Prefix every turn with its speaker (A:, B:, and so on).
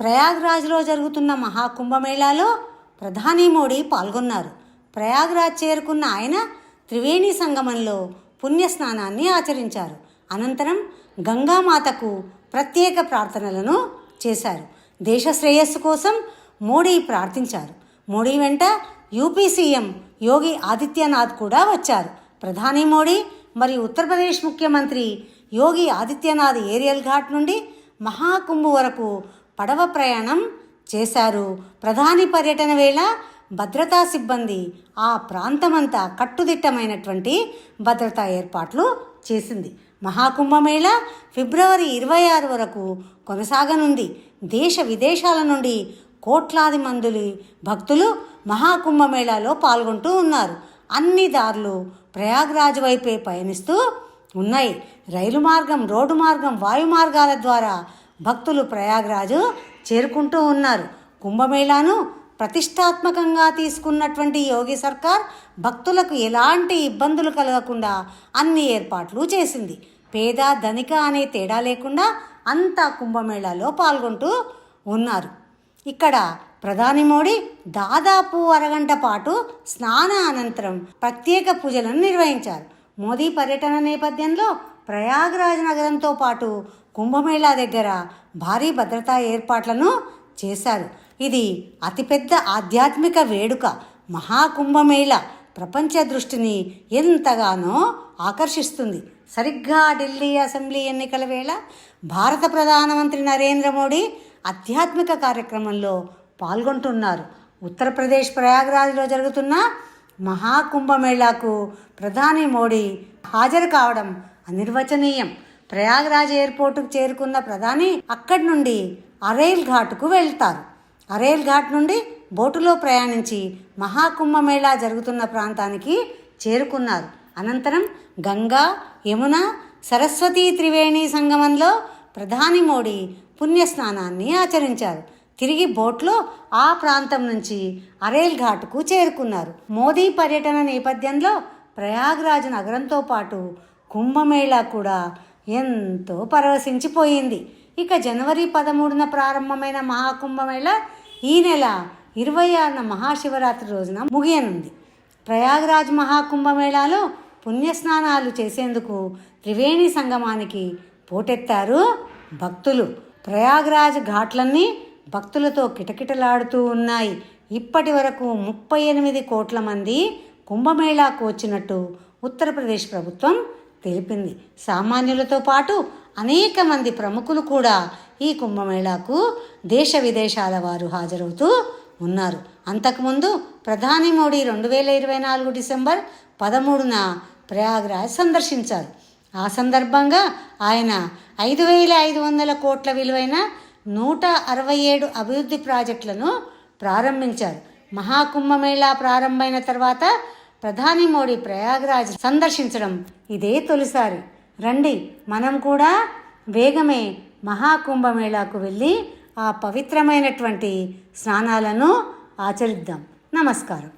A: ప్రయాగ్రాజ్లో జరుగుతున్న మహాకుంభమేళాలో ప్రధాని మోడీ పాల్గొన్నారు. ప్రయాగ్రాజ్ చేరుకున్న ఆయన త్రివేణి సంగమంలో పుణ్యస్నానాన్ని ఆచరించారు. అనంతరం గంగామాతకు ప్రత్యేక ప్రార్థనలను చేశారు. దేశ శ్రేయస్సు కోసం మోడీ ప్రార్థించారు. మోడీ వెంట యూపీ సీఎం యోగి ఆదిత్యనాథ్ కూడా వచ్చారు. ప్రధాని మోడీ మరియు ఉత్తరప్రదేశ్ ముఖ్యమంత్రి యోగి ఆదిత్యనాథ్ ఏరియల్ ఘాట్ నుండి మహాకుంభు వరకు పడవ ప్రయాణం చేశారు. ప్రధాని పర్యటన వేళ భద్రతా సిబ్బంది ఆ ప్రాంతమంతా కట్టుదిట్టమైనటువంటి భద్రతా ఏర్పాట్లు చేసింది. మహాకుంభమేళ ఫిబ్రవరి ఇరవై ఆరు వరకు కొనసాగనుంది. దేశ విదేశాల నుండి కోట్లాది మందులు భక్తులు మహాకుంభమేళాలో పాల్గొంటూ ఉన్నారు. అన్ని దారులు ప్రయాగ్రాజ్ వైపే పయనిస్తూ ఉన్నాయి. రైలు మార్గం రోడ్డు మార్గం వాయు మార్గాల ద్వారా భక్తులు ప్రయాగ్రాజు చేరుకుంటూ ఉన్నారు. కుంభమేళాను ప్రతిష్టాత్మకంగా తీసుకున్నటువంటి యోగి సర్కార్ భక్తులకు ఎలాంటి ఇబ్బందులు కలగకుండా అన్ని ఏర్పాట్లు చేసింది. పేద ధనిక అనే తేడా లేకుండా అంతా కుంభమేళాలో పాల్గొంటూ ఉన్నారు. ఇక్కడ ప్రధాని మోడీ దాదాపు అరగంట పాటు స్నాన అనంతరం ప్రత్యేక పూజలను నిర్వహించారు. మోదీ పర్యటన నేపథ్యంలో ప్రయాగ్రాజ్ నగరంతో పాటు కుంభమేళా దగ్గర భారీ భద్రతా ఏర్పాట్లను చేశారు. ఇది అతిపెద్ద ఆధ్యాత్మిక వేడుక. మహాకుంభమేళ ప్రపంచ దృష్టిని ఎంతగానో ఆకర్షిస్తుంది. సరిగ్గా ఢిల్లీ అసెంబ్లీ ఎన్నికల వేళ భారత ప్రధానమంత్రి నరేంద్ర మోడీ ఆధ్యాత్మిక కార్యక్రమంలో పాల్గొంటున్నారు. ఉత్తరప్రదేశ్ ప్రయాగ్రాజ్లో జరుగుతున్న మహాకుంభమేళాకు ప్రధాని మోడీ హాజరు కావడం అనిర్వచనీయం. ప్రయాగ్రాజ్ ఎయిర్పోర్టుకు చేరుకున్న ప్రధాని అక్కడి నుండి అరేల్ ఘాట్కు వెళ్తారు. అరేల్ ఘాట్ నుండి బోటులో ప్రయాణించి మహాకుంభమేళా జరుగుతున్న ప్రాంతానికి చేరుకున్నారు. అనంతరం గంగా యమున సరస్వతీ త్రివేణి సంగమంలో ప్రధాని మోడీ పుణ్యస్నానాన్ని ఆచరించారు. తిరిగి బోట్లో ఆ ప్రాంతం నుంచి అరేల్ ఘాట్కు చేరుకున్నారు. మోదీ పర్యటన నేపథ్యంలో ప్రయాగ్రాజ్ నగరంతో పాటు కుంభమేళా కూడా ఎంతో పరవశించిపోయింది. ఇక జనవరి పదమూడున ప్రారంభమైన మహాకుంభమేళ ఈ నెల ఇరవై ఆరున మహాశివరాత్రి రోజున ముగియనుంది. ప్రయాగ్రాజ్ మహాకుంభమేళాలో పుణ్యస్నానాలు చేసేందుకు త్రివేణి సంగమానికి పోటెత్తారు భక్తులు. ప్రయాగ్రాజ్ ఘాట్లన్నీ భక్తులతో కిటకిటలాడుతూ ఉన్నాయి. ఇప్పటి వరకు ముప్పై ఎనిమిది కోట్ల మంది కుంభమేళాకు వచ్చినట్టు ఉత్తరప్రదేశ్ ప్రభుత్వం తెలిపింది. సామాన్యులతో పాటు అనేక మంది ప్రముఖులు కూడా ఈ కుంభమేళాకు దేశ విదేశాల వారు హాజరవుతూ ఉన్నారు. అంతకుముందు ప్రధాని మోడీ రెండు వేల ఇరవై నాలుగు డిసెంబర్ పదమూడున ప్రయాగ్రాజ్ సందర్శించారు. ఆ సందర్భంగా ఆయన ఐదు వేల ఐదు వందల కోట్ల విలువైన నూట అరవై ఏడు అభివృద్ధి ప్రాజెక్టులను ప్రారంభించారు. మహాకుంభమేళా ప్రారంభమైన తర్వాత ప్రధాని మోడీ ప్రయాగ్రాజ్ సందర్శించడం ఇదే తొలిసారి. రండి మనం కూడా వేగమే మహాకుంభమేళాకు వెళ్ళి ఆ పవిత్రమైనటువంటి స్నానాలను ఆచరిద్దాం. నమస్కారం.